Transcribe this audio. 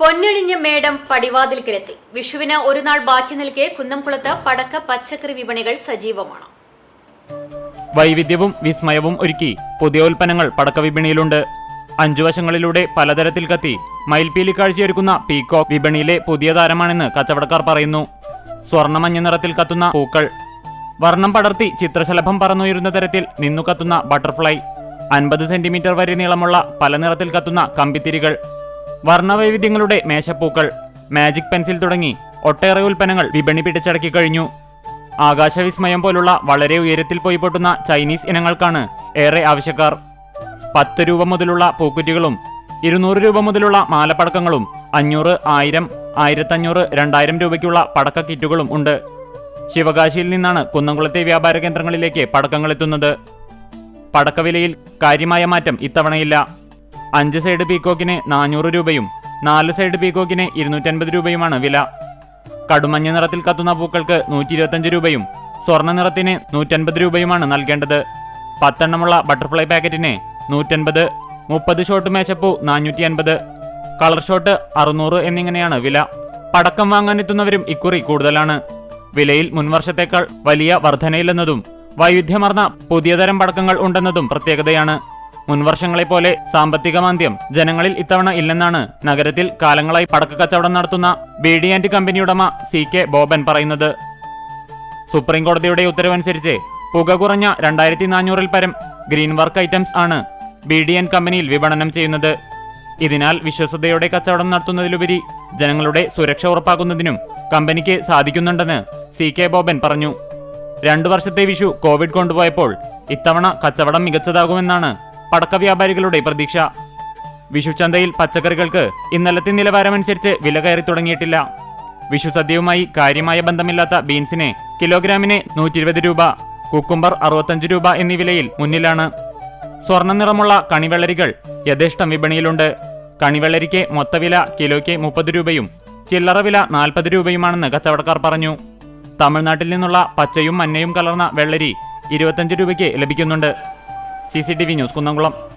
പൊന്നണിഞ്ഞ മേടം പടിവാതിൽക്കിലെത്തി. വിഷുവിന് ഒരു നാൾ ബാക്കി നിൽക്കെ കുന്നംകുളത്ത് പടക്ക പച്ചക്കറി വിപണികൾ സജീവമാണ്. വൈവിധ്യവും വിസ്മയവും ഒരുക്കി പുതിയ ഉൽപ്പന്നങ്ങൾ പടക്ക വിപണിയിലുണ്ട്. അഞ്ചു വശങ്ങളിലൂടെ പലതരത്തിൽ കത്തി മയിൽപീലി കാഴ്ചയൊരുക്കുന്ന പീക്കോ വിപണിയിലെ പുതിയ താരമാണെന്ന് കച്ചവടക്കാർ പറയുന്നു. സ്വർണ മഞ്ഞ നിറത്തിൽ കത്തുന്ന പൂക്കൾ. വർണം പടർത്തി ചിത്രശലഭം പറന്നുയരുന്ന തരത്തിൽ നിന്നു കത്തുന്ന ബട്ടർഫ്ലൈ. അൻപത് സെന്റിമീറ്റർ വരെ നീളമുള്ള പല നിറത്തിൽ കത്തുന്ന കമ്പിത്തിരികൾ. വർണവൈവിധ്യങ്ങളുടെ മേശപ്പൂക്കൾ മാജിക് പെൻസിൽ തുടങ്ങി ഒട്ടേറെ ഉൽപ്പന്നങ്ങൾ വിപണി പിടിച്ചടക്കി കഴിഞ്ഞു. ആകാശവിസ്മയം പോലുള്ള വളരെ ഉയരത്തിൽ പോയി പൊട്ടുന്ന ചൈനീസ് ഇനങ്ങൾക്കാണ് ഏറെ ആവശ്യക്കാർ. പത്ത് രൂപ മുതലുള്ള പൂക്കുറ്റികളും ഇരുന്നൂറ് രൂപ മുതലുള്ള മാലപ്പടക്കങ്ങളും അഞ്ഞൂറ് ആയിരം ആയിരത്തഞ്ഞൂറ് രണ്ടായിരം രൂപയ്ക്കുള്ള പടക്ക കിറ്റുകളും ഉണ്ട്. ശിവകാശിയിൽ നിന്നാണ് കുന്നംകുളത്തെ വ്യാപാര കേന്ദ്രങ്ങളിലേക്ക് പടക്കങ്ങൾ എത്തുന്നത്. പടക്കവിലയിൽ കാര്യമായ മാറ്റം ഇത്തവണയില്ല. അഞ്ച് സൈഡ് പീക്കോക്കിന് നാനൂറ് രൂപയും നാല് സൈഡ് പീക്കോക്കിന് ഇരുന്നൂറ്റൻപത് രൂപയുമാണ് വില. കടുമഞ്ഞ നിറത്തിൽ കത്തുന്ന പൂക്കൾക്ക് നൂറ്റി ഇരുപത്തഞ്ച് രൂപയും സ്വർണ നിറത്തിന് നൂറ്റൻപത് രൂപയുമാണ് നൽകേണ്ടത്. പത്തെണ്ണമുള്ള ബട്ടർഫ്ലൈ പാക്കറ്റിന് നൂറ്റൻപത് മുപ്പത് ഷോട്ട് മേശപ്പൂ നാനൂറ്റി അൻപത് കളർ ഷോട്ട് അറുന്നൂറ് എന്നിങ്ങനെയാണ് വില. പടക്കം വാങ്ങാനെത്തുന്നവരും ഇക്കുറി കൂടുതലാണ്. വിലയിൽ മുൻവർഷത്തേക്കാൾ വലിയ വർധനയില്ലെന്നതും വൈവിധ്യമർന്ന പുതിയതരം പടക്കങ്ങൾ ഉണ്ടെന്നതും പ്രത്യേകതയാണ്. മുൻവർഷങ്ങളെ പോലെ സാമ്പത്തിക മാന്ദ്യം ജനങ്ങളിൽ ഇത്തവണ ഇല്ലെന്നാണ് നഗരത്തിൽ കാലങ്ങളായി പടക്ക കച്ചവടം നടത്തുന്ന ബി ഡി ആൻഡ് കമ്പനിയുടമ സി കെ ബോബൻ പറയുന്നത്. സുപ്രീം കോടതിയുടെ ഉത്തരവനുസരിച്ച് പുക കുറഞ്ഞ രണ്ടായിരത്തി നാനൂറിൽ പരം ഗ്രീൻ വർക്ക് ഐറ്റംസ് ആണ് ബി ഡി എൻ കമ്പനിയിൽ വിപണനം ചെയ്യുന്നത്. ഇതിനാൽ വിശ്വസതയോടെ കച്ചവടം നടത്തുന്നതിലുപരി ജനങ്ങളുടെ സുരക്ഷ ഉറപ്പാക്കുന്നതിനും കമ്പനിക്ക് സാധിക്കുന്നുണ്ടെന്ന് സി കെ ബോബൻ പറഞ്ഞു. രണ്ടു വർഷത്തെ വിഷു കോവിഡ് കൊണ്ടുപോയപ്പോൾ ഇത്തവണ കച്ചവടം മികച്ചതാകുമെന്നാണ് പടക്ക വ്യാപാരികളുടെ പ്രതീക്ഷ. വിഷുചന്തയിൽ പച്ചക്കറികൾക്ക് ഇന്നലത്തെ നിലവാരമനുസരിച്ച് വില കയറി തുടങ്ങിയിട്ടില്ല. വിഷു സദ്യയുമായി കാര്യമായ ബന്ധമില്ലാത്ത ബീൻസിന് കിലോഗ്രാമിന് നൂറ്റി രൂപ കുക്കുംബർ അറുപത്തഞ്ച് രൂപ എന്നീ വിലയിൽ മുന്നിലാണ്. സ്വർണ നിറമുള്ള കണിവെള്ളരികൾ യഥേഷ്ടം വിപണിയിലുണ്ട്. കണിവെള്ളരിക്ക് മൊത്തവില കിലോയ്ക്ക് മുപ്പത് രൂപയും ചില്ലറ വില നാൽപ്പത് രൂപയുമാണെന്ന് കച്ചവടക്കാർ പറഞ്ഞു. തമിഴ്നാട്ടിൽ നിന്നുള്ള പച്ചയും മഞ്ഞയും കലർന്ന വെള്ളരി ഇരുപത്തഞ്ച് രൂപയ്ക്ക് ലഭിക്കുന്നുണ്ട്. C news Kunnamkulam.